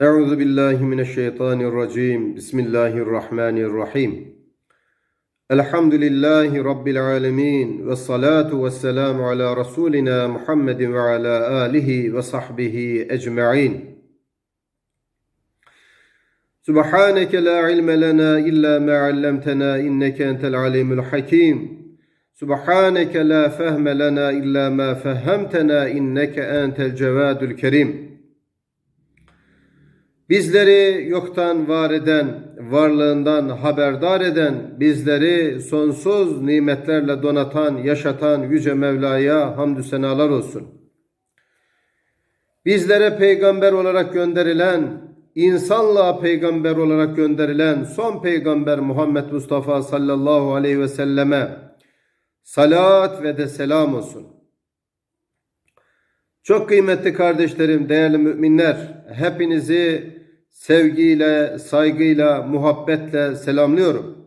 Euzu billahi mineşşeytanirracim. Bismillahirrahmanirrahim. Elhamdülillahi rabbil alamin ve salatu vesselamu ala rasulina Muhammedin ve ala alihi ve sahbihi ecmaîn. Subhaneke la ilme lena illa ma 'allamtana inneke entel alimul hakim. Subhaneke la fehme lena illa ma fehhamtena inneke entel cevadul kerim. Bizleri yoktan var eden, varlığından haberdar eden, bizleri sonsuz nimetlerle donatan, yaşatan Yüce Mevla'ya hamdü senalar olsun. Bizlere peygamber olarak gönderilen, insanlığa peygamber olarak gönderilen son peygamber Muhammed Mustafa sallallahu aleyhi ve selleme salat ve de selam olsun. Çok kıymetli kardeşlerim, değerli müminler, hepinizi sevgiyle, saygıyla, muhabbetle selamlıyorum.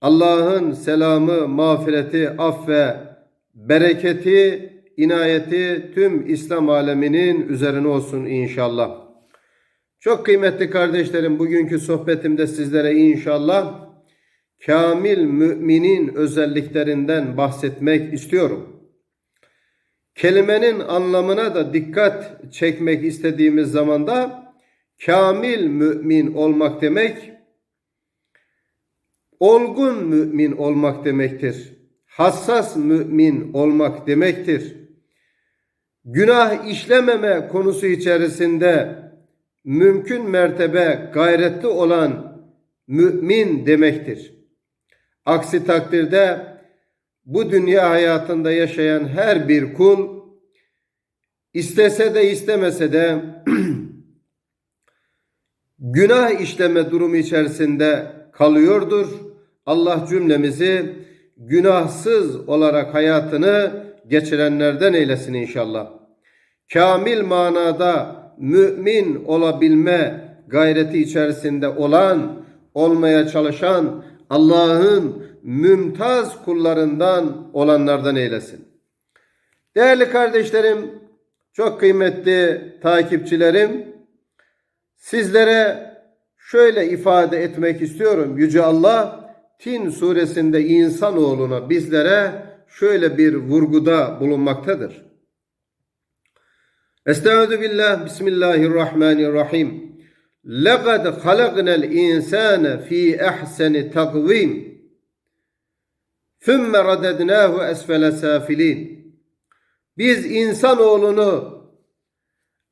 Allah'ın selamı, mağfireti, affe, bereketi, inayeti tüm İslam aleminin üzerine olsun inşallah. Çok kıymetli kardeşlerim, bugünkü sohbetimde sizlere inşallah kamil müminin özelliklerinden bahsetmek istiyorum. Kelimenin anlamına da dikkat çekmek istediğimiz zamanda kamil mümin olmak demek olgun mümin olmak demektir. Hassas mümin olmak demektir. Günah işlememe konusu içerisinde mümkün mertebe gayretli olan mümin demektir. Aksi takdirde bu dünya hayatında yaşayan her bir kul istese de istemese de günah işleme durumu içerisinde kalıyordur. Allah cümlemizi günahsız olarak hayatını geçirenlerden eylesin inşallah. Kamil manada mümin olabilme gayreti içerisinde olan, olmaya çalışan Allah'ın mümtaz kullarından olanlardan eylesin. Değerli kardeşlerim, çok kıymetli takipçilerim, Sizlere şöyle ifade etmek istiyorum. Yüce Allah Tin suresinde insanoğluna bizlere şöyle bir vurguda bulunmaktadır. Estaizu billah bismillahirrahmanirrahim. Lekad halagnal insane fi ahseni takvim. Thumma radednahu esfele safilin. Biz insanoğlunu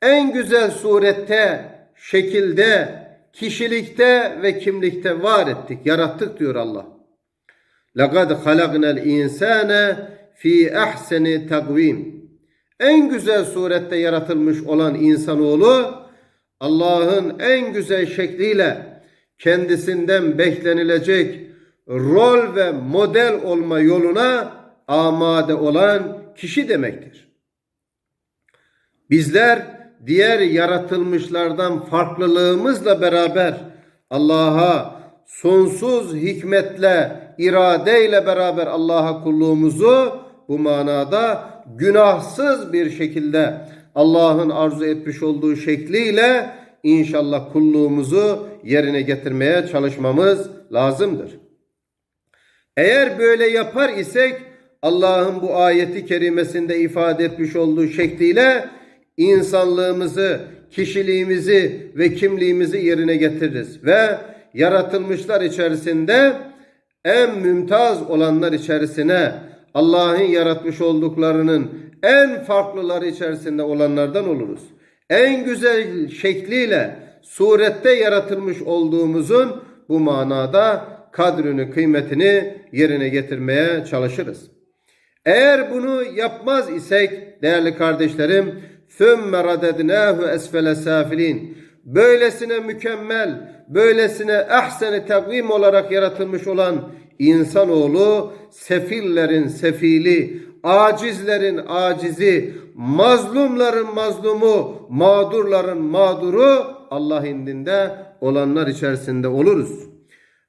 en güzel surette şekilde, kişilikte ve kimlikte var ettik, yarattık diyor Allah. لَقَدْ خَلَقْنَا الْاِنْسَانَ fi ahseni takvim. En güzel surette yaratılmış olan insanoğlu Allah'ın en güzel şekliyle kendisinden beklenilecek rol ve model olma yoluna amade olan kişi demektir. Bizler diğer yaratılmışlardan farklılığımızla beraber Allah'a sonsuz hikmetle, iradeyle beraber Allah'a kulluğumuzu bu manada günahsız bir şekilde Allah'ın arzu etmiş olduğu şekliyle inşallah kulluğumuzu yerine getirmeye çalışmamız lazımdır. Eğer böyle yapar isek Allah'ın bu ayeti kerimesinde ifade etmiş olduğu şekliyle insanlığımızı, kişiliğimizi ve kimliğimizi yerine getiririz. Ve yaratılmışlar içerisinde en mümtaz olanlar içerisine Allah'ın yaratmış olduklarının en farklıları içerisinde olanlardan oluruz. En güzel şekliyle surette yaratılmış olduğumuzun bu manada kadrını, kıymetini yerine getirmeye çalışırız. Eğer bunu yapmaz isek değerli kardeşlerim ثُمَّ رَدَدْنَاهُ esfele safilin. Böylesine mükemmel, böylesine ahseni takvim olarak yaratılmış olan insanoğlu sefillerin sefili, acizlerin acizi, mazlumların mazlumu, mağdurların mağduru Allah indinde olanlar içerisinde oluruz.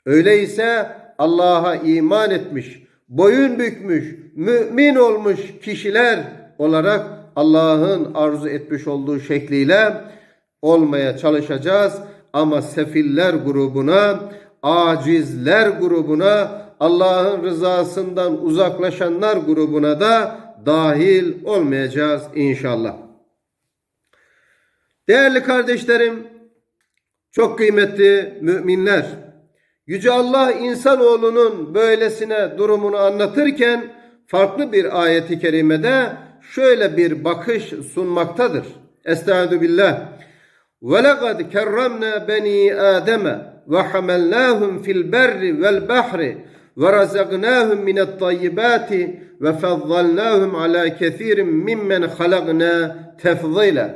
Öyleyse Allah'a iman etmiş, boyun bükmüş, mümin olmuş kişiler olarak Allah'ın arzu etmiş olduğu şekliyle olmaya çalışacağız ama sefiller grubuna, acizler grubuna, Allah'ın rızasından uzaklaşanlar grubuna da dahil olmayacağız inşallah. Değerli kardeşlerim, çok kıymetli müminler, Yüce Allah insanoğlunun böylesine durumunu anlatırken farklı bir ayeti kerimede şöyle bir bakış sunmaktadır. Estaizu billah. Ve lekad kerramna beni Adem'e ve hamelnâhum fil berri vel bahri ve razaknâhum minet tayyibâti ve fezzalnâhum ala kethirin mimmen halaknâ tefzîle.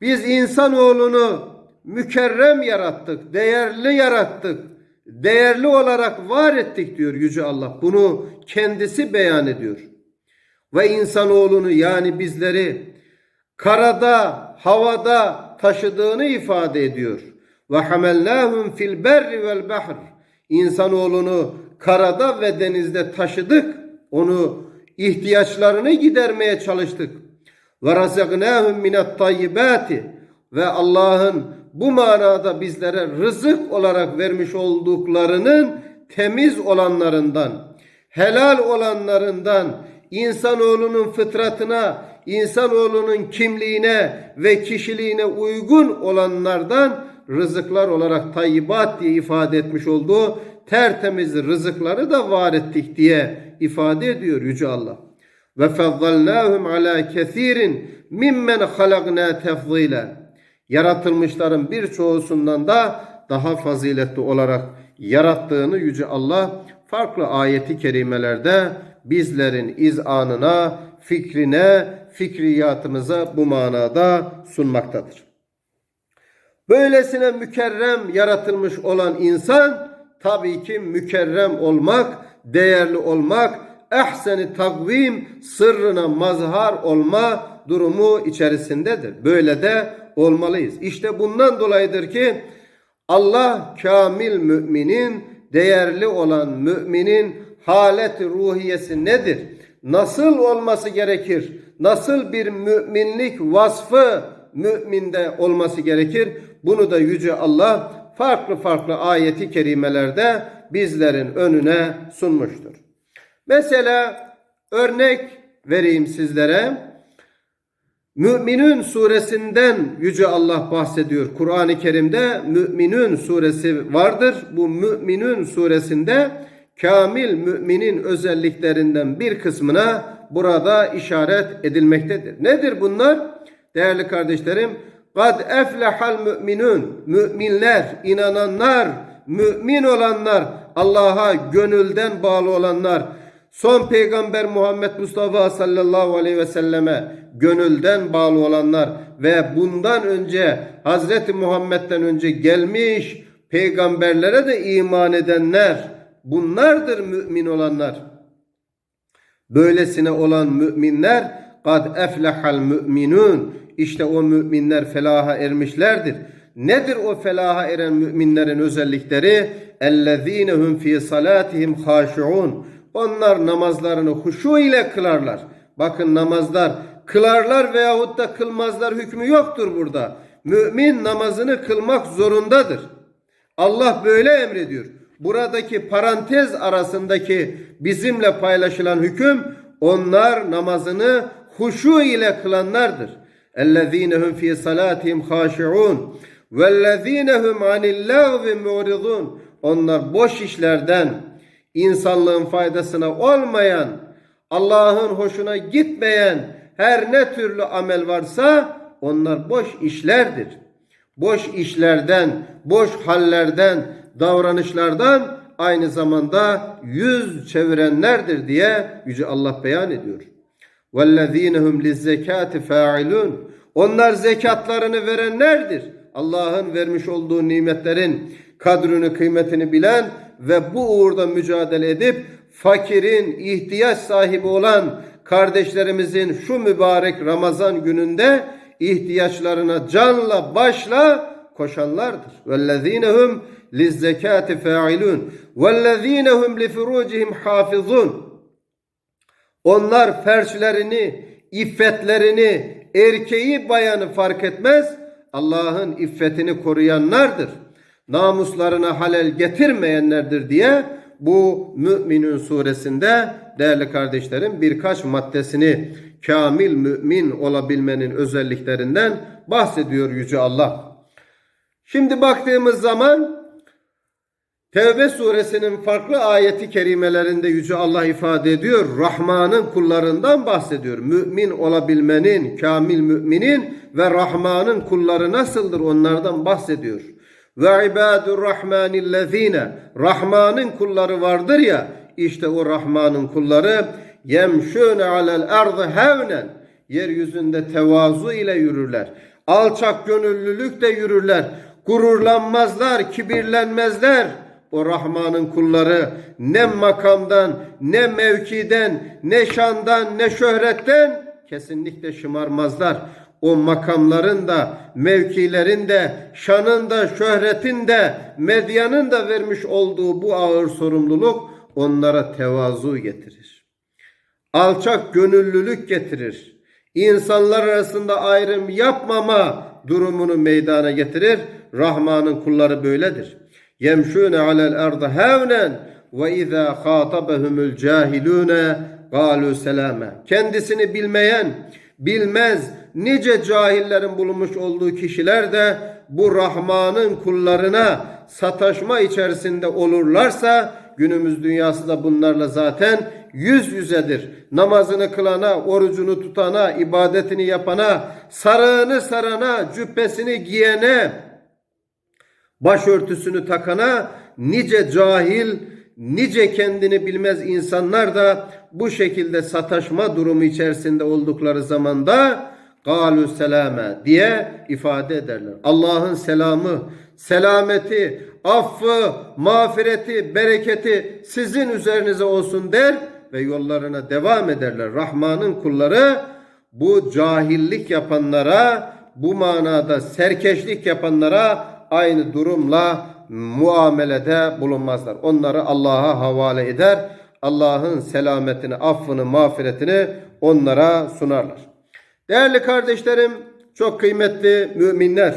Biz insanoğlunu mükerrem yarattık, değerli yarattık, değerli olarak var ettik diyor Yüce Allah. Bunu kendisi beyan ediyor. Ve insanoğlunu yani bizleri karada, havada taşıdığını ifade ediyor. Ve hamellahum fil berri vel bahr. İnsanoğlunu karada ve denizde taşıdık. Onu ihtiyaçlarını gidermeye çalıştık. Ve razaknahum minet tayyibati ve Allah'ın bu manada bizlere rızık olarak vermiş olduklarının temiz olanlarından, helal olanlarından, insanoğlunun fıtratına, insanoğlunun kimliğine ve kişiliğine uygun olanlardan rızıklar olarak tayyibat diye ifade etmiş olduğu tertemiz rızıkları da var ettik diye ifade ediyor Yüce Allah. Ve fezzalnâhum alâ kethirin mimmen halaknâ tefzîlen. Yaratılmışların birçoğusundan da daha faziletli olarak yarattığını Yüce Allah farklı ayeti kerimelerde bizlerin izanına, fikrine, fikriyatımıza bu manada sunmaktadır. Böylesine mükerrem yaratılmış olan insan tabii ki mükerrem olmak, değerli olmak, ehseni takvim sırrına mazhar olma durumu içerisindedir. Böyle de olmalıyız. İşte bundan dolayıdır ki Allah kamil müminin, değerli olan müminin halet ruhiyesi nedir? Nasıl olması gerekir? Nasıl bir müminlik vasfı müminde olması gerekir? Bunu da Yüce Allah farklı farklı ayeti kerimelerde bizlerin önüne sunmuştur. Mesela örnek vereyim sizlere. Müminün suresinden Yüce Allah bahsediyor. Kur'an-ı Kerim'de Müminün suresi vardır. Bu Müminün suresinde kamil müminin özelliklerinden bir kısmına burada işaret edilmektedir. Nedir bunlar? Değerli kardeşlerim, kad eflehal müminun, müminler, inananlar, mümin olanlar, Allah'a gönülden bağlı olanlar, son peygamber Muhammed Mustafa sallallahu aleyhi ve selleme gönülden bağlı olanlar ve bundan önce Hazreti Muhammed'den önce gelmiş peygamberlere de iman edenler bunlardır mümin olanlar. Böylesine olan müminler kad eflehal müminun işte o müminler felaha ermişlerdir. Nedir o felaha eren müminlerin özellikleri? Ellezinehum fi salatihim haşiun. Onlar namazlarını huşu ile kılarlar. Bakın namazlar kılarlar veyahut da kılmazlar hükmü yoktur burada. Mümin namazını kılmak zorundadır. Allah böyle emrediyor buradaki parantez arasındaki bizimle paylaşılan hüküm onlar namazını huşu ile kılanlardır. Ellezinehum fi salatihim haşiun vellezinehum anil lagvi muridun. Onlar boş işlerden insanlığın faydasına olmayan, Allah'ın hoşuna gitmeyen her ne türlü amel varsa onlar boş işlerdir. Boş işlerden, boş hallerden, davranışlardan aynı zamanda yüz çevirenlerdir diye Yüce Allah beyan ediyor. وَالَّذ۪ينَهُمْ لِلزَّكَاتِ فَاعِلُونَ Onlar zekatlarını verenlerdir. Allah'ın vermiş olduğu nimetlerin kadrını, kıymetini bilen ve bu uğurda mücadele edip fakirin, ihtiyaç sahibi olan kardeşlerimizin şu mübarek Ramazan gününde ihtiyaçlarına canla başla koşanlardır. وَالَّذ۪ينَهُمْ lizzekati failun vellezine hum li furucihim hafizun Onlar ferçlerini, iffetlerini, erkeği bayanı fark etmez. Allah'ın iffetini koruyanlardır. Namuslarına halel getirmeyenlerdir diye bu Müminun suresinde değerli kardeşlerim birkaç maddesini kamil mümin olabilmenin özelliklerinden bahsediyor Yüce Allah. Şimdi baktığımız zaman Tevbe suresinin farklı ayeti kerimelerinde Yüce Allah ifade ediyor. Rahman'ın kullarından bahsediyor. Mümin olabilmenin, kamil müminin ve Rahman'ın kulları nasıldır onlardan bahsediyor. Ve ibadur rahmanillezine Rahman'ın kulları vardır ya işte o Rahman'ın kulları yemşûne alel ardı hevnen yeryüzünde tevazu ile yürürler. Alçak gönüllülükle yürürler. Gururlanmazlar, kibirlenmezler o Rahman'ın kulları ne makamdan, ne mevkiden, ne şandan, ne şöhretten kesinlikle şımarmazlar. O makamların da, mevkilerin de, şanın da, şöhretin de, medyanın da vermiş olduğu bu ağır sorumluluk onlara tevazu getirir. Alçak gönüllülük getirir. İnsanlar arasında ayrım yapmama durumunu meydana getirir. Rahman'ın kulları böyledir. Yemşûne alel ardı hevnen ve izâ khâtabehumul cahilûne gâlû selâme. Kendisini bilmeyen, bilmez nice cahillerin bulunmuş olduğu kişiler de bu Rahman'ın kullarına sataşma içerisinde olurlarsa günümüz dünyası da bunlarla zaten yüz yüzedir. Namazını kılana, orucunu tutana, ibadetini yapana, sarığını sarana, cübbesini giyene, başörtüsünü takana nice cahil, nice kendini bilmez insanlar da bu şekilde sataşma durumu içerisinde oldukları zamanda galü selame diye ifade ederler. Allah'ın selamı, selameti, affı, mağfireti, bereketi sizin üzerinize olsun der ve yollarına devam ederler. Rahman'ın kulları bu cahillik yapanlara, bu manada serkeşlik yapanlara aynı durumla muamelede bulunmazlar. Onları Allah'a havale eder. Allah'ın selametini, affını, mağfiretini onlara sunarlar. Değerli kardeşlerim, çok kıymetli müminler.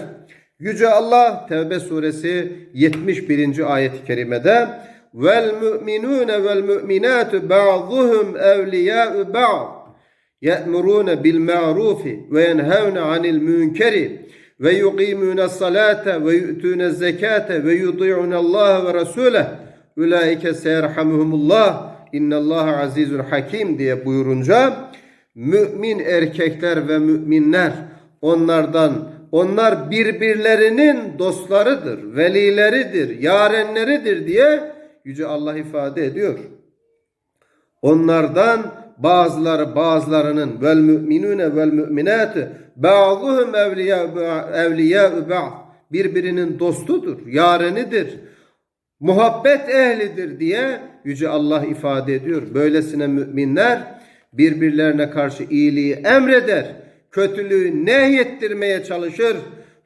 Yüce Allah Tevbe suresi 71. ayet-i kerimede vel müminune vel müminatu ba'duhum evliya'u ba'd ye'murune bil ma'rufi ve yenhevne anil münkeri ve yuqimune salate ve yu'tune zekate ve yuti'une Allah ve Resuleh ulaike seyerhamuhumullah innallaha azizun hakim diye buyurunca mümin erkekler ve müminler onlardan onlar birbirlerinin dostlarıdır, velileridir, yarenleridir diye Yüce Allah ifade ediyor. Onlardan bazıları bazılarının vel müminune vel müminatı ba'duhum evliya evliya ba'd birbirinin dostudur, yarenidir. Muhabbet ehlidir diye yüce Allah ifade ediyor. Böylesine müminler birbirlerine karşı iyiliği emreder, kötülüğü nehyettirmeye çalışır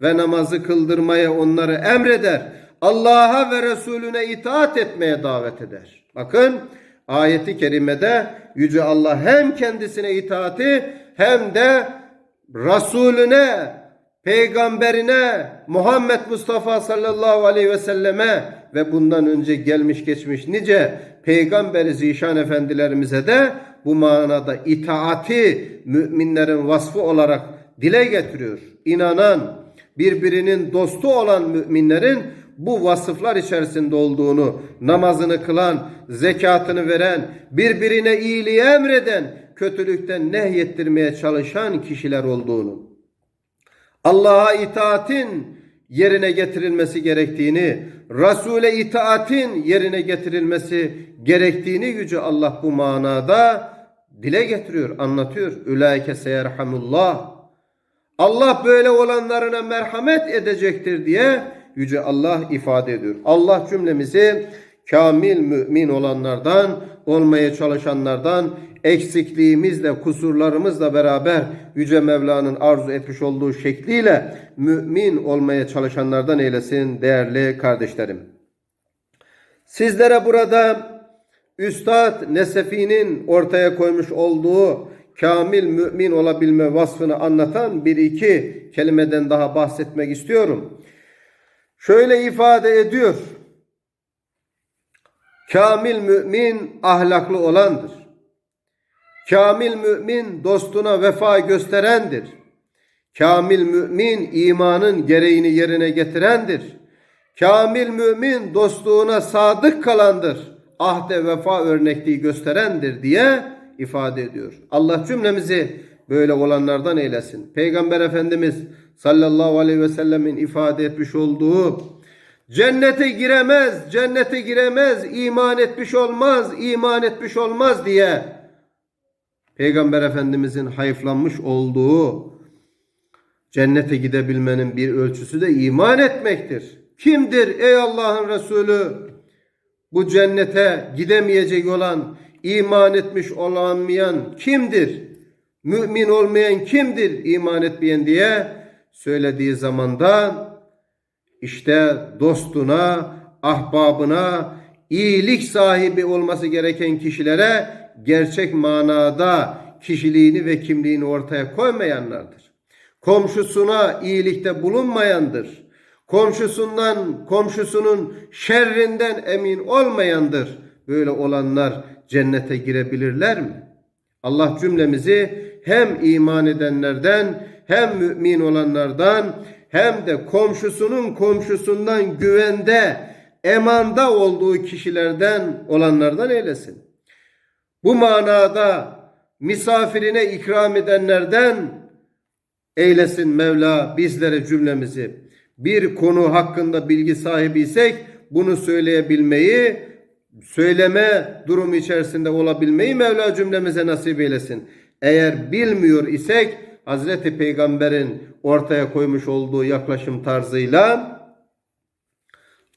ve namazı kıldırmaya onları emreder. Allah'a ve Resulüne itaat etmeye davet eder. Bakın ayeti kerimede Yüce Allah hem kendisine itaati hem de Resulüne, peygamberine, Muhammed Mustafa sallallahu aleyhi ve selleme ve bundan önce gelmiş geçmiş nice peygamberi zişan efendilerimize de bu manada itaati müminlerin vasfı olarak dile getiriyor. İnanan, birbirinin dostu olan müminlerin bu vasıflar içerisinde olduğunu, namazını kılan, zekatını veren, birbirine iyiliği emreden, kötülükten nehyettirmeye çalışan kişiler olduğunu, Allah'a itaatin yerine getirilmesi gerektiğini, Resul'e itaatin yerine getirilmesi gerektiğini Yüce Allah bu manada dile getiriyor, anlatıyor. Ülaike seyerhamullah. Allah böyle olanlarına merhamet edecektir diye Yüce Allah ifade ediyor. Allah cümlemizi kamil mümin olanlardan, olmaya çalışanlardan, eksikliğimizle, kusurlarımızla beraber Yüce Mevla'nın arzu etmiş olduğu şekliyle mümin olmaya çalışanlardan eylesin değerli kardeşlerim. Sizlere burada Üstad Nesefi'nin ortaya koymuş olduğu kamil mümin olabilme vasfını anlatan bir iki kelimeden daha bahsetmek istiyorum. Şöyle ifade ediyor. Kamil mümin ahlaklı olandır. Kamil mümin dostuna vefa gösterendir. Kamil mümin imanın gereğini yerine getirendir. Kamil mümin dostluğuna sadık kalandır. Ahde vefa örnekliği gösterendir diye ifade ediyor. Allah cümlemizi böyle olanlardan eylesin. Peygamber Efendimiz sallallahu aleyhi ve sellemin ifade etmiş olduğu cennete giremez, cennete giremez, iman etmiş olmaz, iman etmiş olmaz diye Peygamber Efendimizin hayıflanmış olduğu cennete gidebilmenin bir ölçüsü de iman etmektir. Kimdir ey Allah'ın Resulü? Bu cennete gidemeyecek olan, iman etmiş olamayan kimdir? Mümin olmayan kimdir iman etmeyen diye söylediği zamanda işte dostuna, ahbabına, iyilik sahibi olması gereken kişilere gerçek manada kişiliğini ve kimliğini ortaya koymayanlardır. Komşusuna iyilikte bulunmayandır. Komşusundan, komşusunun şerrinden emin olmayandır. Böyle olanlar cennete girebilirler mi? Allah cümlemizi hem iman edenlerden hem mümin olanlardan hem de komşusunun komşusundan güvende, emanda olduğu kişilerden olanlardan eylesin. Bu manada misafirine ikram edenlerden eylesin Mevla bizlere cümlemizi. Bir konu hakkında bilgi sahibiysek bunu söyleyebilmeyi, söyleme durumu içerisinde olabilmeyi Mevla cümlemize nasip eylesin. Eğer bilmiyor isek Hazreti Peygamber'in ortaya koymuş olduğu yaklaşım tarzıyla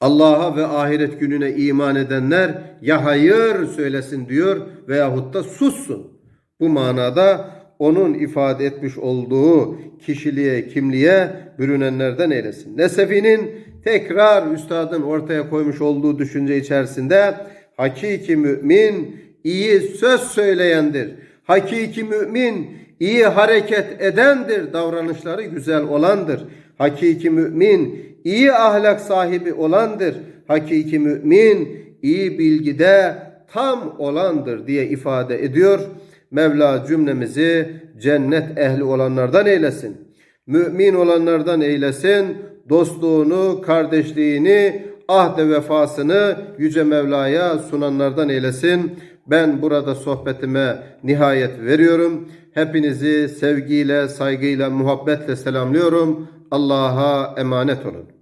Allah'a ve ahiret gününe iman edenler ya hayır söylesin diyor veyahut da sussun. Bu manada onun ifade etmiş olduğu kişiliğe, kimliğe bürünenlerden eylesin. Nesefi'nin tekrar üstadın ortaya koymuş olduğu düşünce içerisinde hakiki mümin iyi söz söyleyendir. Hakiki mümin iyi hareket edendir, davranışları güzel olandır. Hakiki mümin iyi ahlak sahibi olandır. Hakiki mümin iyi bilgide tam olandır diye ifade ediyor. Mevla cümlemizi cennet ehli olanlardan eylesin. Mümin olanlardan eylesin. Dostluğunu, kardeşliğini, ahde vefasını Yüce Mevla'ya sunanlardan eylesin. Ben burada sohbetime nihayet veriyorum. Hepinizi sevgiyle, saygıyla, muhabbetle selamlıyorum. Allah'a emanet olun.